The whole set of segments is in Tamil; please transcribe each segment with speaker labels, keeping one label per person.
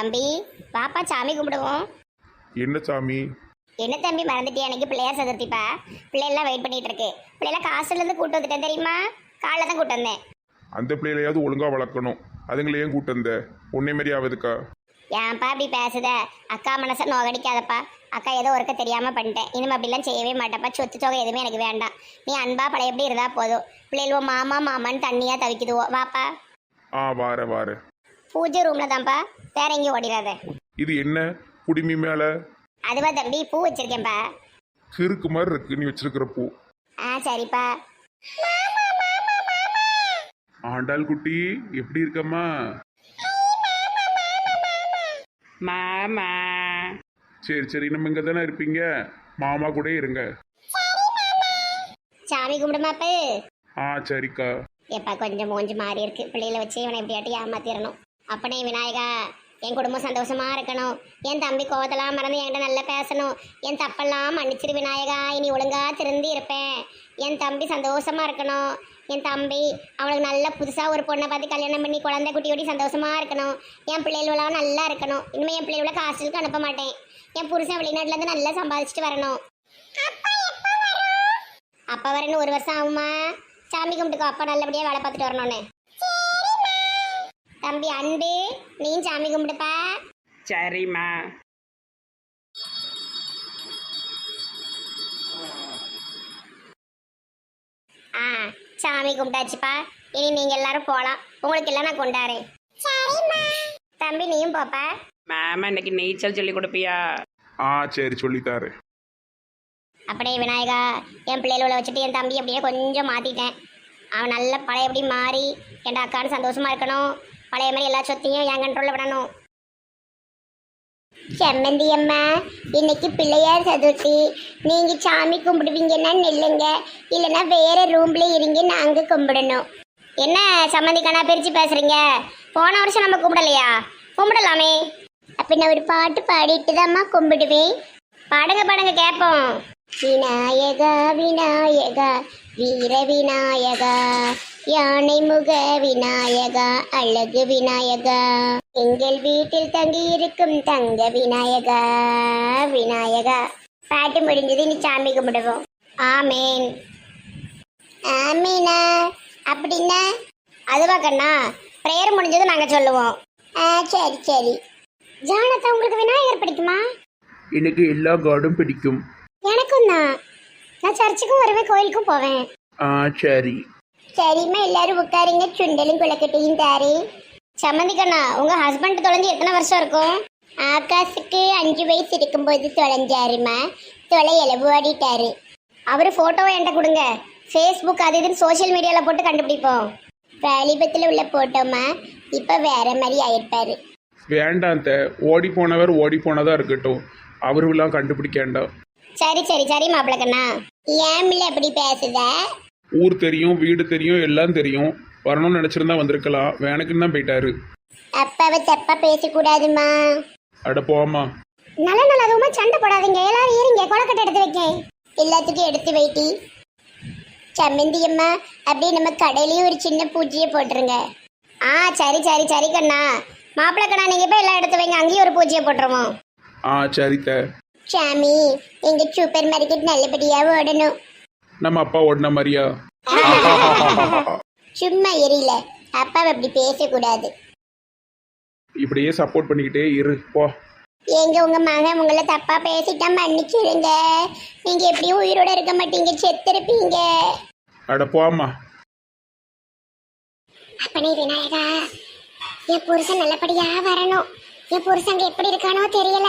Speaker 1: தம்பி. வாப்பா சாமி கும்பிடுவோம்.
Speaker 2: என்ன சாமி?
Speaker 1: என்ன தம்பி மறந்துட்டியா? எனக்கு பிள்ளையார் சதுர்த்திப்பா. பிள்ளையெல்லாம் வெயிட் பண்ணிட்டு இருக்கு பிள்ளைலாம் காசுல இருந்து கூட்டு வந்துட்டேன் தெரியுமா? காலைல தான் கூட்டு வந்தேன்.
Speaker 2: அந்த பிள்ளைகளையாவது ஒழுங்கா வளர்க்கணும். அதுங்களை ஏன் கூட்டு வந்த? உன்னை மாரி ஆகுதுக்கா
Speaker 1: ஏன்ப்பா இப்படி பேசுத? அக்கா மனசை நோகடிக்காதப்பா. அக்கா ஏதோ ஒருக்க தெரியாம பண்ணிட்டேன். இனிமே அப்படிலாம் செய்யவே மாட்டேப்பா சொத்து தொகை எதுவுமே எனக்கு வேண்டாம். நீ அன்பா பழையபடி இருந்தா போதும். பிள்ளைகளுவோ மாமா மாமான்னு தண்ணியா தவிக்குதுவோ வாப்பா.
Speaker 2: ஆ வார வார
Speaker 1: பூஜை ரூம்ல தான்ப்பா. வேற எங்கேயும் ஓடிடாத
Speaker 2: இது என்ன? குடிமி மேல?
Speaker 1: அதுவா தம்பி பூ வச்சிருக்கேன்ப்பா.
Speaker 2: கிறுக்கு மாதிரி இருக்கு நீ வச்சிருக்கிற பூ.
Speaker 1: ஆ சரிப்பா.
Speaker 2: ஆண்டாள் குட்டி எப்படி இருக்கம்மா?
Speaker 3: மாமா.
Speaker 2: சரி சரி நம்ம இங்க தானே இருப்பீங்க? மாமா கூட இருங்க.
Speaker 1: சாமி கும்பிடுமாப்பு
Speaker 2: ஆ சரிக்கா.
Speaker 1: எப்பா கொஞ்சம் மூஞ்சி மாறி இருக்கு. பிள்ளைகளை வச்சு இவனை எப்படியாட்டி ஏமாத்திடணும். அப்பனே விநாயகா என் குடும்பம் சந்தோஷமா இருக்கணும். என் தம்பி கோவத்தெல்லாம் மறந்து என்கிட்ட நல்லா பேசணும். என் தப்பெல்லாம் மன்னிச்சிரு விநாயகா இனி ஒழுங்கா திருந்தி இருப்பேன். என் தம்பி சந்தோஷமா இருக்கணும். என் தம்பி அவனுக்கு நல்ல புதுசாக ஒரு பொண்ணை பார்த்து கல்யாணம் பண்ணி குழந்தை குட்டியோடி சந்தோஷமா இருக்கணும். என் பிள்ளைகளெல்லாம் நல்லா இருக்கணும். இனிமேல் என் பிள்ளைகளை ஹாஸ்டலுக்கு அனுப்ப மாட்டேன். என் புருஷன் வெளிநாட்டிலேருந்து நல்லா சம்பாதிச்சுட்டு வரணும். அப்பா வரணும் ஒரு வருஷம் ஆகுமா? சாமி கும்பிட்டுக்கோ. அப்பா நல்லபடியாக வேலை பார்த்துட்டு வரணும்னு. தம்பி அன்பு நீ சாமி கும்பிடுப்பா.
Speaker 3: சரிம்மா.
Speaker 1: ஆ சாமி கும்பிட்டாச்சுப்பா. இனி நீங்க எல்லாரும் போலாம். உங்களுக்கு எல்லாம் நான் கொண்டாரேன் தம்பி நீயும் போப்பா.
Speaker 3: மாமா இன்னைக்கு நீச்சல் சொல்லி கொடுப்பியா?
Speaker 2: ஆ சரி சொல்லித்தாரு
Speaker 1: அப்படியே விநாயகா என் பிள்ளைகளை வச்சுட்டு என் தம்பி அப்படியே கொஞ்சம் மாத்திட்டேன். அவன் நல்ல பழையபடி மாறி என் அக்கான்னு சந்தோஷமா இருக்கணும். பழைய மாதிரி எல்லா சொத்தையும் என் கண்ட்ரோலில் விடணும். செம்மந்தி அம்மா இன்னைக்கு பிள்ளையார் சதுர்த்தி. நீங்கள் சாமி கும்பிடுவீங்கன்னா நில்லுங்க. இல்லைன்னா வேறு ரூமில் இருங்க நாங்கள் கும்பிடணும். என்ன சம்மந்தி கண்ணா பிரிச்சு பேசுகிறீங்க போன வருஷம் நம்ம கும்பிடலையா? கும்பிடலாமே. அப்போ நான் ஒரு பாட்டு பாடிட்டு தான்மா கும்பிடுவேன். பாடுங்க பாடுங்க கேட்போம் விநாயகா விநாயகா வீர விநாயகா. யானை முக விநாயகா அழகு விநாயகா. எங்கள் வீட்டில் தங்கி இருக்கும் தங்க விநாயகா விநாயகா. பாட்டு முடிஞ்சது இனி சாமி கும்பிடுவோம். ஆமேன். ஆமீனா? அப்படின்னா? அதுவா கண்ணா? ப்ரேயர் முடிஞ்சது நாங்க சொல்லுவோம். ஆ சரி சரி. ஜானதா உங்களுக்கு விநாயகர் பிடிக்குமா?
Speaker 2: எனக்கு எல்லா கார்டும் பிடிக்கும்.
Speaker 1: எனக்கும் தான். நான் சர்ச்சுக்கும் வருவேன் கோயிலுக்கும் போவேன்.
Speaker 2: ஆ சரி.
Speaker 1: சரிம்மா எல்லாரும் உட்காருங்க. சுண்டலும் குளக்கட்டையும் தாரு. சம்மந்தி கண்ணா உங்க ஹஸ்பண்ட் தொலைஞ்சு எத்தனை வருஷம் இருக்கும்? ஆகாஷுக்கு அஞ்சு வயசு இருக்கும்போது தொலைஞ்சாருமா தொலை இலவு ஆடிட்டாரு அவர் ஃபோட்டோவை என்கிட்ட கொடுங்க. ஃபேஸ்புக் அது இதுன்னு சோஷியல் மீடியாவில் போட்டு கண்டுபிடிப்போம். வாலிபத்தில் உள்ள போட்டோமா இப்போ வேற மாதிரி ஆயிருப்பாரு.
Speaker 2: வேண்டாம் ஓடி போனவர் ஓடி போனதா இருக்கட்டும். அவருலாம் கண்டுபிடிக்க வேண்டாம்.
Speaker 1: சரி சரி சரி மாப்பிள்ள கண்ணா ஏன் அப்படி பேசுத?
Speaker 2: ஊர் தெரியும் வீடு தெரியும் எல்லாம் தெரியும். வரணும்னு நினச்சிருந்தா வந்திருக்கலாம். வேணுக்குன்னு தான் போயிட்டாரு.
Speaker 1: அப்பாவை தப்பா பேசக்கூடாதுமா
Speaker 2: அட போமா
Speaker 1: நல்ல நல்லதுமா சண்டை போடாதீங்க. எல்லாரும் ஏறிங்க கொலக்கட்டை எடுத்து வைக்கேன். எல்லாத்துக்கும் எடுத்து வைட்டி. சம்மந்தி அம்மா அப்படியே நம்ம கடையிலயும் ஒரு சின்ன பூஜையை போட்டுருங்க. ஆ சரி சரி சரி கண்ணா. மாப்பிள்ளை கண்ணா நீங்க போய் எல்லாம் எடுத்து வைங்க. அங்கேயும் ஒரு பூஜையை போட்டுருவோம்.
Speaker 2: ஆ சரி த
Speaker 1: சாமி எங்க சூப்பர் மார்க்கெட் நல்லபடியா ஓடணும்.
Speaker 2: நம்ம அப்பா ஓடின மாதிரியா?
Speaker 1: சும்மா எரியல. அப்பாவை அப்படி பேசக்கூடாது.
Speaker 2: இப்படியே சப்போர்ட் பண்ணிக்கிட்டே இரு போ.
Speaker 1: எங்க உங்க மகன் உங்களை தப்பா பேசிட்டா மன்னிச்சிருங்க நீங்க எப்படியும் உயிரோட இருக்க மாட்டீங்க செத்திருப்பீங்க.
Speaker 2: அட போம்மா.
Speaker 1: அப்பனே விநாயகா என் புருஷன் நல்லபடியா வரணும். என் புருஷங்க எப்படி இருக்கானோ தெரியல.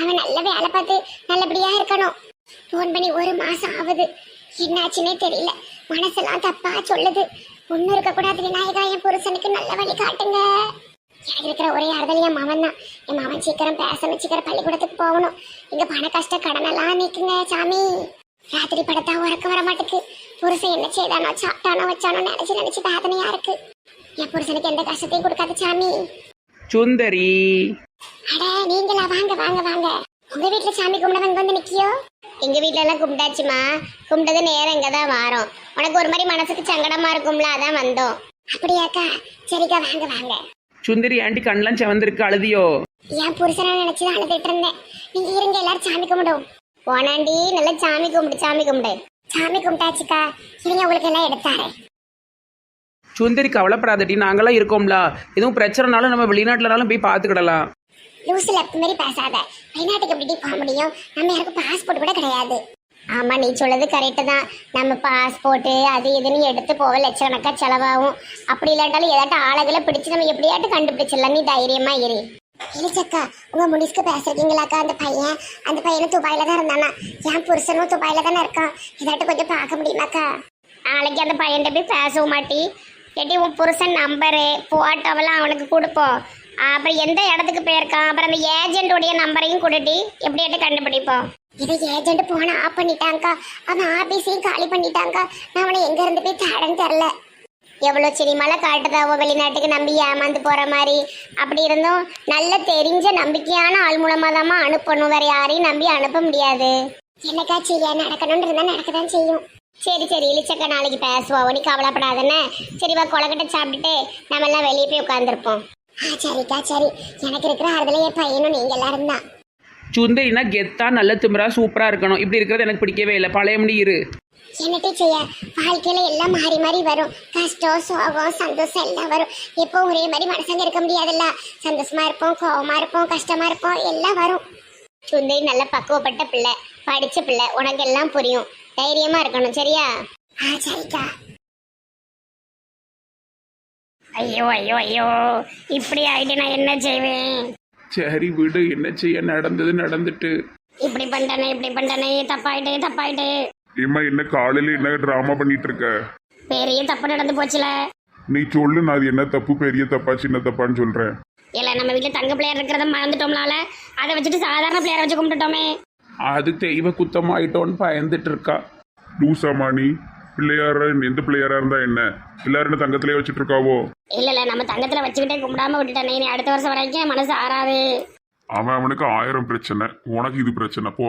Speaker 1: அவன் நல்ல வேலை பார்த்து நல்லபடியா இருக்கணும். ஃபோன் பண்ணி ஒரு மாசம் ஆகுது. என்னாச்சுன்னே தெரியல. மனசெல்லாம் தப்பா சொல்லுது. ஒன்னும் இருக்கக்கூடாது விநாயகா என் புருஷனுக்கு நல்ல வழி காட்டுங்க. எனக்கு இருக்கிற ஒரே ஆறுதல் என் மவன் தான் என் மவன் சீக்கிரம் பேசணும் சீக்கிரம் பள்ளிக்கூடத்துக்கு போகணும். இங்க பண கஷ்ட கடனெல்லாம் நீக்குங்க சாமி. ராத்திரி படத்தா உறக்க வர மாட்டுக்கு. புருஷன் என்ன செய்தானோ சாப்பிட்டானோ வச்சானோ நினைச்சு நினைச்சு வேதனையா இருக்கு. என் புருஷனுக்கு எந்த கஷ்டத்தையும் கொடுக்காத சாமி.
Speaker 3: சுந்தரி.
Speaker 1: அட நீங்களா வாங்க வாங்க வாங்க. உங்க வீட்டுல சாமி கும்பிட வந்து நிக்கியோ? எங்க வீட்ல எல்லாம் கும்பிட்டாச்சுமா. கும்பிட்டது நேரம் இங்க தான் வாரோம். உனக்கு ஒரு மாதிரி மனசுக்கு சங்கடமா இருக்கும்ல அதான் வந்தோம். அப்படியாக்கா? சரிக்கா வாங்க வாங்க.
Speaker 3: சுந்தரி ஆண்டி கண்ணெலாம் செவந்திருக்கு அழுதியோ?
Speaker 1: என் புருஷனை நினைச்சு தான் அழுதுட்டு இருந்தேன். நீங்க இருங்க எல்லாரும் சாமி கும்பிடும் போனாண்டி நல்லா சாமி கும்பிடு சாமி கும்பிடு. சாமி கும்பிட்டாச்சுக்கா. இருங்க உங்களுக்கு எல்லாம் எடுத்தாரு
Speaker 4: சுந்தரி கவலைப்படாதடி நாங்களாம் இருக்கோம்ல. எதுவும் பிரச்சனைனாலும் நம்ம வெளிநாட்டுலனாலும் போய் பார்த்துக்கிடலாம்.
Speaker 1: லூசில் மாதிரி பேசாத. வெளிநாட்டுக்கு எப்படி போக முடியும்? நம்ம யாருக்கும் பாஸ்போர்ட் கூட கிடையாது. ஆமா நீ சொல்றது கரெக்டு தான். நம்ம பாஸ்போர்ட்டு அது இதுன்னு எடுத்து போக லட்சக்கணக்காக செலவாகும். அப்படி இல்லாட்டாலும் ஏதாட்டும் ஆளுகளை பிடிச்சு நம்ம எப்படியாட்டும் கண்டுபிடிச்சிடலாம். நீ தைரியமா இரு. இல்லைச்சக்கா உங்க முடிஸ்க்கு பேசுறீங்களாக்கா அந்த பையன்? அந்த பையனும் துபாயில தான் இருந்தானா? என் புருஷனும் துபாயில தானே இருக்கான்? இதாட்டும் கொஞ்சம் பார்க்க முடியுமாக்கா? நாளைக்கு அந்த பையன்கிட்ட போய் பேசவும் மாட்டி. எட்டி உன் புருஷன் நம்பரு போட்டோவெல்லாம் அவனுக்கு கொடுப்போம். அப்புறம் எந்த இடத்துக்கு போயிருக்கான்? அப்புறம் அந்த ஏஜென்ட்டோடைய நம்பரையும் கொடுட்டி எப்படியாட்டு கண்டுபிடிப்போம். இதை ஏஜென்ட் போன ஆஃப் பண்ணிட்டாங்கக்கா. அவன் ஆபீஸையும் காலி பண்ணிட்டாங்கக்கா. நான் அவனை எங்க இருந்து போய் தேடன்னு தெரில எவ்வளோ சினிமால காட்டுதாவோ வெளிநாட்டுக்கு நம்பி ஏமாந்து போற மாதிரி. அப்படி இருந்தும் நல்ல தெரிஞ்ச நம்பிக்கையான ஆள் மூலமா தாம்மா அனுப்பணும். வேற யாரையும் நம்பி அனுப்ப முடியாது. என்னக்கா சரியா? நடக்கணும்னு இருந்தா நடக்கதான் செய்யும். சரி சரி. இளிச்சக்கா நாளைக்கு பேசுவோம். நீ கவலைப்படாதன்னு சரி வா கொலக்கட்டை சாப்பிட்டுட்டு நம்ம எல்லாம் வெளியே போய் உட்காந்துருப்போம் ஆ சரிக்கா சரி. எனக்கு இருக்கிற ஆறுதல என் பையனும் நீங்க எல்லாரும் தான்.
Speaker 4: சுந்தரினா கெத்தா நல்ல திமிரா சூப்பரா இருக்கணும். இப்படி இருக்கிறது எனக்கு பிடிக்கவே இல்லை. பழைய முடி இரு.
Speaker 1: என்னட்டே செய்ய? வாழ்க்கையில எல்லாம் மாறி மாறி வரும். கஷ்டம் சோகம் சந்தோஷம் எல்லாம் வரும். எப்போ ஒரே மாதிரி மனசங்க இருக்க முடியாதுல்ல. சந்தோஷமா இருப்போம் கோவமா இருப்போம் கஷ்டமா இருப்போம் எல்லாம் வரும். சுந்தரி நல்ல பக்குவப்பட்ட பிள்ளை படிச்ச பிள்ளை. உனக்கு எல்லாம் புரியும். தைரியமா இருக்கணும் சரியா? ஆ சரிக்கா. ஐயோ ஐயோ ஐயோ. இப்படி ஆயிட்டு நான் என்ன செய்வேன்?
Speaker 5: சரி விடு என்ன செய்ய நடந்தது நடந்துட்டு.
Speaker 1: இப்படி பண்ணிட்டேனே இப்படி பண்ணிட்டேனே. தப்பாயிட்டே தப்பாயிட்டே.
Speaker 2: ஏம்மா என்ன காலையில என்ன டிராமா பண்ணிட்டு இருக்க
Speaker 1: பெரிய தப்பு நடந்து போச்சுல.
Speaker 2: நீ சொல்லு நான் அது என்ன தப்பு பெரிய தப்பா சின்ன தப்பான்னு சொல்றேன்.
Speaker 1: இல்ல நம்ம வீட்டுல தங்க பிள்ளையார் இருக்கிறத மறந்துட்டோம்னால அதை வச்சுட்டு சாதாரண பிள்ளையார வச்சு கும்பிட்டுட்டோமே.
Speaker 5: அது தெய்வ குத்தமாயிட்டோன்னு பயந்துட்டு இருக்கா
Speaker 2: லூசாமா நீ பிள்ளையார எந்த பிள்ளையாரா இருந்தா என்ன? எல்லாரும் தங்கத்திலே வச்சுட்டு இருக்காவோ
Speaker 1: இல்ல இல்ல நம்ம தங்கத்துல வச்சுக்கிட்டே கும்பிடாம விட்டுட்டேனே நீ அடுத்த வருஷம் வரைக்கும் மனசு ஆறாது.
Speaker 2: அவன் அவனுக்கு ஆயிரம் பிரச்சனை. உனக்கு இது பிரச்சனை. போ.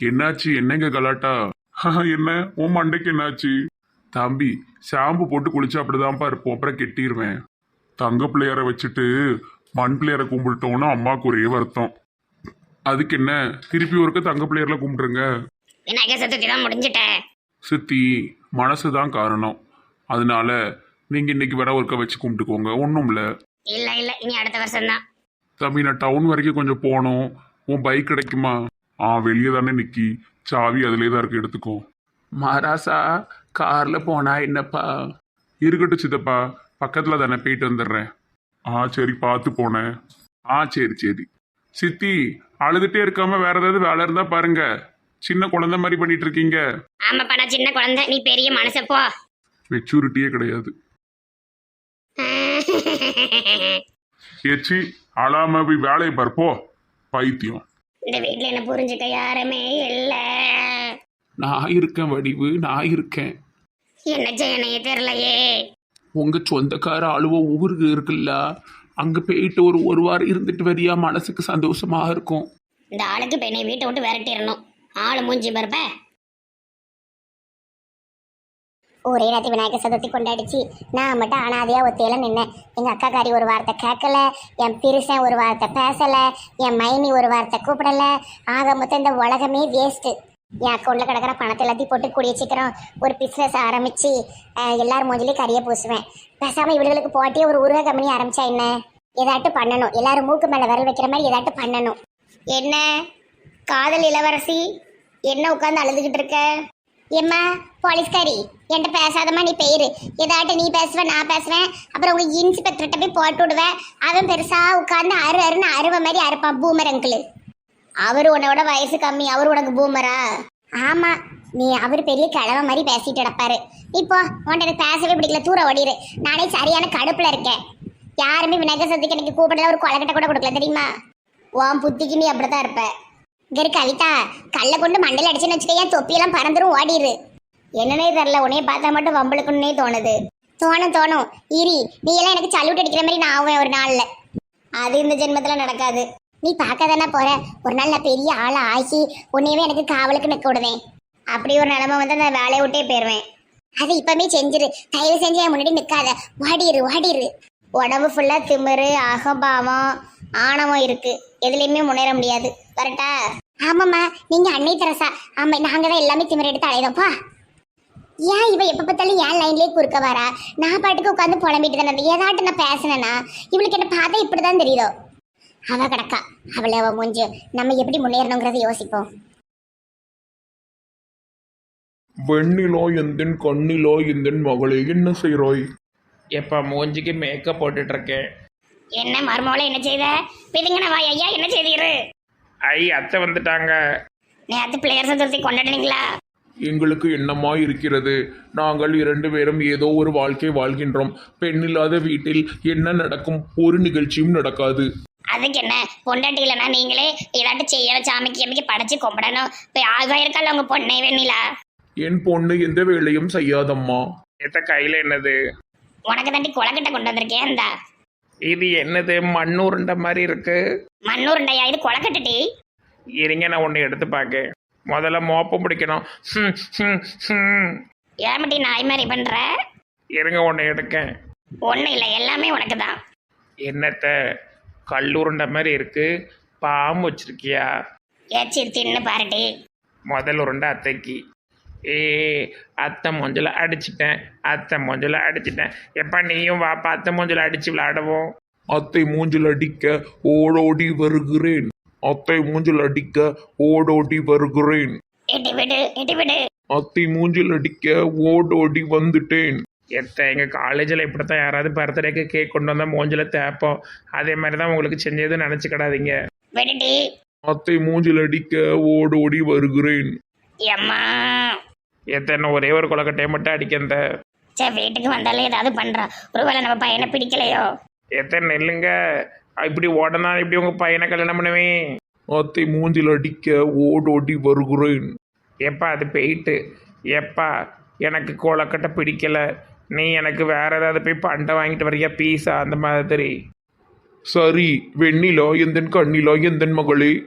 Speaker 2: என்னாச்சு? என்னங்க கலாட்டா? என்ன? உன் மண்டைக்கு என்னாச்சு? தம்பி ஷாம்பு போட்டு குளிச்சு அப்படிதான்ப்பா இருப்போம். அப்புறம் கெட்டிடுவேன் தங்க பிள்ளையார வச்சுட்டு மண் பிள்ளையார கும்பிட்டோம்னா அம்மாவுக்கு ஒரே வருத்தம். அதுக்கு என்ன? திருப்பி ஒருக்க தங்க பிள்ளையார்ல கும்பிடுங்க
Speaker 1: விநாயகர் சதுர்த்தி தான் முடிஞ்சிட்டேன்
Speaker 2: சித்தி மனசு தான் காரணம். அதனால நீங்க இன்னைக்கு வேற ஒருக்க வச்சு கும்பிட்டுக்கோங்க. ஒன்றும் இல்லை.
Speaker 1: இல்ல இல்ல. இனி அடுத்த வருஷம் தான்
Speaker 2: தம்பி நான் டவுன் வரைக்கும் கொஞ்சம் போகணும். உன் பைக் கிடைக்குமா? ஆ வெளியே தானே நிக்கி. சாவி அதிலே தான் இருக்கு. எடுத்துக்கோ.
Speaker 5: மகாராசா கார்ல போனா என்னப்பா?
Speaker 2: இருக்கட்டும் சித்தப்பா. பக்கத்துல தானே போயிட்டு வந்துடுறேன். ஆ சரி பார்த்து போனேன். ஆ சரி சரி. சித்தி அழுதுட்டே இருக்காம வேற ஏதாவது வேலை இருந்தா பாருங்க. சின்ன குழந்தை மாதிரி பண்ணிட்டு இருக்கீங்க.
Speaker 1: ஆமாப்பா நான் சின்ன குழந்தை. நீ பெரிய மனச போ.
Speaker 2: மெச்சூரிட்டியே கிடையாது. ஏச்சி அழாம போய் வேலையை பார்ப்போ பைத்தியம்.
Speaker 1: இந்த வீட்ல என்ன புரிஞ்சுக்க யாருமே இல்ல.
Speaker 5: நான் இருக்கேன் வடிவு நான் இருக்கேன்.
Speaker 1: என்ன செய்யணையே தெரியலையே.
Speaker 5: உங்க சொந்தக்கார அழுவ ஊருக்கு இருக்குல்ல அங்க போயிட்டு ஒரு ஒரு வாரம் இருந்துட்டு வரியா மனசுக்கு சந்தோஷமா இருக்கும்.
Speaker 1: இந்த ஆளுக்கு இப்ப என்னை வீட்டை விட்டு விரட்டிடணும். ஆளு மூஞ்சி பருப்ப. ஒரே ராத்தி விநாயகர் சதுர்த்தி கொண்டாடிச்சு. நான் மட்டும் அனாதையாக ஒத்தையில நின்னேன். எங்கள் அக்காக்காரி ஒரு வார்த்தை கேட்கல என் பெருசன் ஒரு வார்த்தை பேசலை என் மைனி ஒரு வார்த்தை கூப்பிடல. ஆக மொத்தம் இந்த உலகமே வேஸ்ட்டு என் அக்கௌண்ட்டில் கிடக்கிற பணத்தை எல்லாத்தையும் போட்டு கூடிய சீக்கிரம் ஒரு பிஸ்னஸ் ஆரம்பித்து எல்லார் மூஞ்சிலையும் கறியை பூசுவேன். பேசாமல் இவர்களுக்கு போட்டே ஒரு உருக கம்பெனி ஆரம்பித்தா என்ன? ஏதாட்டும் பண்ணணும். எல்லாரும் மூக்கு மேலே விரல் வைக்கிற மாதிரி எதாட்டும் பண்ணணும். என்ன? காதல் இளவரசி? என்ன உட்காந்து அழுதுகிட்டு இருக்க? எம்மா போலீஸ்காரி என்கிட்ட பேசாதம்மா நீ பெயரு. ஏதாட்டும் நீ பேசுவ நான் பேசுவேன் அப்புறம் உங்கள் இன்ஸ்பெக்டர்கிட்ட போய் போட்டு விடுவேன் அவன் பெருசாக உட்காந்து அரு அருன்னு அருவ மாதிரி அறுப்பான் பூமர் அங்கிள். அவர் உன்னோட வயசு கம்மி அவர் உனக்கு பூமரா? ஆமாம் நீ அவர் பெரிய கிழவ மாதிரி பேசிட்டு கிடப்பாரு. இப்போ உன்ட்ட எனக்கு பேசவே பிடிக்கல தூர ஓடிடு நானே சரியான கடுப்பில் இருக்கேன். யாருமே விநாயகர் சதுர்த்திக்கு எனக்கு கூப்பிடல ஒரு கொலக்கட்டை கூட கொடுக்கல தெரியுமா? உன் புத்திக்கு நீ அப்படிதான் இருப்பேன் இங்கே இரு கவிதா கல்லை கொண்டு மண்டல அடிச்சுன்னு வச்சுக்க ஏன் தொப்பியெல்லாம் பறந்துரும் ஓடிரு. என்னன்னே தெரில உன்னைய பார்த்தா மட்டும் வம்பளுக்குன்னே தோணுது. தோணும் தோணும். இரி நீ எல்லாம் எனக்கு சல்யூட் அடிக்கிற மாதிரி நான் ஆவேன் ஒரு நாளில். அது இந்த ஜென்மத்தில் நடக்காது. நீ பார்க்க தானே போற? ஒரு நாள் நான் பெரிய ஆளை ஆகி உன்னையவே எனக்கு காவலுக்கு நிற்க விடுவேன். அப்படி ஒரு நிலமை வந்து நான் வேலையை விட்டே போயிடுவேன் அது இப்பவுமே செஞ்சிரு. தயவு செஞ்சு என் முன்னாடி நிற்காத வாடிரு வாடிரு உடம்பு ஃபுல்லாக திமிரு அகபாவம் ஆணவம் இருக்கு. எதுலேயுமே முன்னேற முடியாது. கரெக்டா ஆமாம்மா நீங்க அன்னை தெரசா. ஆமா நாங்க தான் எல்லாமே திமிர எடுத்து அலைதோப்பா ஏன் இவ எப்ப பார்த்தாலும் ஏன் லைன்லயே குறுக்க வரா? நான் பாட்டுக்கு உட்காந்து புலம்பிட்டு தானே இருந்தேன். ஏதாட்டு நான் பேசினேனா? இவளுக்கு என்ன பார்த்தா இப்படிதான் தெரியுதோ? அவ கிடக்கா. அவளை அவ மூஞ்சு. நம்ம எப்படி முன்னேறணுங்கிறத யோசிப்போம்.
Speaker 2: வெண்ணிலோ எந்தன் கண்ணிலோ எந்தன் மகளே என்ன செய்றாய்?
Speaker 3: எப்போ மூஞ்சிக்கு மேக்கப் போட்டுட்ருக்கேன்
Speaker 1: என்ன மருமவளை என்ன செய்த? பிதுங்கன வாய் ஐயா என்ன செய்தீரு?
Speaker 3: ஐ அத்தை வந்துட்டாங்க.
Speaker 1: நேற்று பிள்ளையர் சதுர்த்தி கொண்டாடுனீங்களா?
Speaker 2: எங்களுக்கு என்னமா இருக்கிறது? நாங்கள் இரண்டு பேரும் ஏதோ ஒரு வாழ்க்கை வாழ்கின்றோம். பெண்ணில்லாத வீட்டில் என்ன நடக்கும்? ஒரு நிகழ்ச்சியும் நடக்காது.
Speaker 1: அதுக்கு என்ன? பொண்டாட்டி இல்லைன்னா நீங்களே ஏதாட்டு செய்யணும் சாமிக்கு எமிக்கு படைச்சு கும்பிடணும். இப்போ ஆகாயிருக்கால உங்க பொண்ணை வேணிலா
Speaker 2: என் பொண்ணு எந்த வேலையும் செய்யாதம்மா.
Speaker 3: எத்த கையில் என்னது?
Speaker 1: உனக்கு தாண்டி குளக்கட்டை கொண்டு வந்திருக்கேன் இந்த.
Speaker 3: இது என்னது மண் உருண்டை மாதிரி இருக்கு?
Speaker 1: மண்ணூருண்டையா? இது குளக்கட்டடி
Speaker 3: இருங்க நான் ஒன்று எடுத்து பார்க்க முதல்ல மோப்பம் பிடிக்கணும். ஹம், ஹம், ஹம்.
Speaker 1: ஏமட்டி நாய் மாதிரி பண்ற?
Speaker 3: இருங்க ஒன்று எடுக்கேன்.
Speaker 1: ஒன்றும் இல்லை எல்லாமே உனக்கு தான்
Speaker 3: என்னத்த கல் உருண்டை மாதிரி இருக்கு. பாம்பு வச்சிருக்கியா?
Speaker 1: ஏச்சி தின்னு பாருடி.
Speaker 3: முதல் உருண்டை அத்தைக்கு. ஏ அத்தை மூஞ்சில் அடிச்சிட்டேன் அத்தை மூஞ்சில் அடிச்சிட்டேன். எப்பா நீயும் வாப்பா அத்தை மூஞ்சில் அடிச்சு விளையாடுவோம்.
Speaker 2: அத்தை மூஞ்சில் அடிக்க ஓடோடி வருகிறேன். அத்தை மூஞ்சில் அடிக்க ஓடோடி வருகிறேன்.
Speaker 1: விடு விடு.
Speaker 2: அத்தை மூஞ்சில் அடிக்க ஓடோடி வந்துட்டேன்.
Speaker 3: எத்த எங்கள் காலேஜில் இப்படி தான் யாராவது பர்த்டேக்கு கேக் கொண்டு வந்தால் மூஞ்சில் தேப்போம் அதே மாதிரி தான் உங்களுக்கு செஞ்சது நினச்சிக்கிடாதீங்க.
Speaker 1: விடுடி.
Speaker 2: அத்தை மூஞ்சில் அடிக்க ஓடோடி வருகிறேன்.
Speaker 1: எம்மா.
Speaker 3: எத்தனை ஒரே ஒரு கொலக்கட்டையை மட்டும் அடிக்கந்த
Speaker 1: சரி வீட்டுக்கு வந்தாலே ஏதாவது பண்றான் ஒருவேளை நம்ம பையனை பிடிக்கலையோ?
Speaker 3: எத்தனை நெல்லுங்க? இப்படி ஓடனா இப்படி உங்கள் பையனை கல்யாணம் பண்ணுவேன்.
Speaker 2: அத்தை மூஞ்சில் அடிக்க ஓடோடி வருகிறேன்.
Speaker 3: எப்பா அது போயிட்டு. எப்பா எனக்கு கொலக்கட்டை பிடிக்கல. நீ எனக்கு வேற ஏதாவது போய் பண்டை வாங்கிட்டு வரியா? பீஸா அந்த மாதிரி.
Speaker 2: சரி வெண்ணிலா எந்தன் கண்ணிலா எந்தன் மகளே?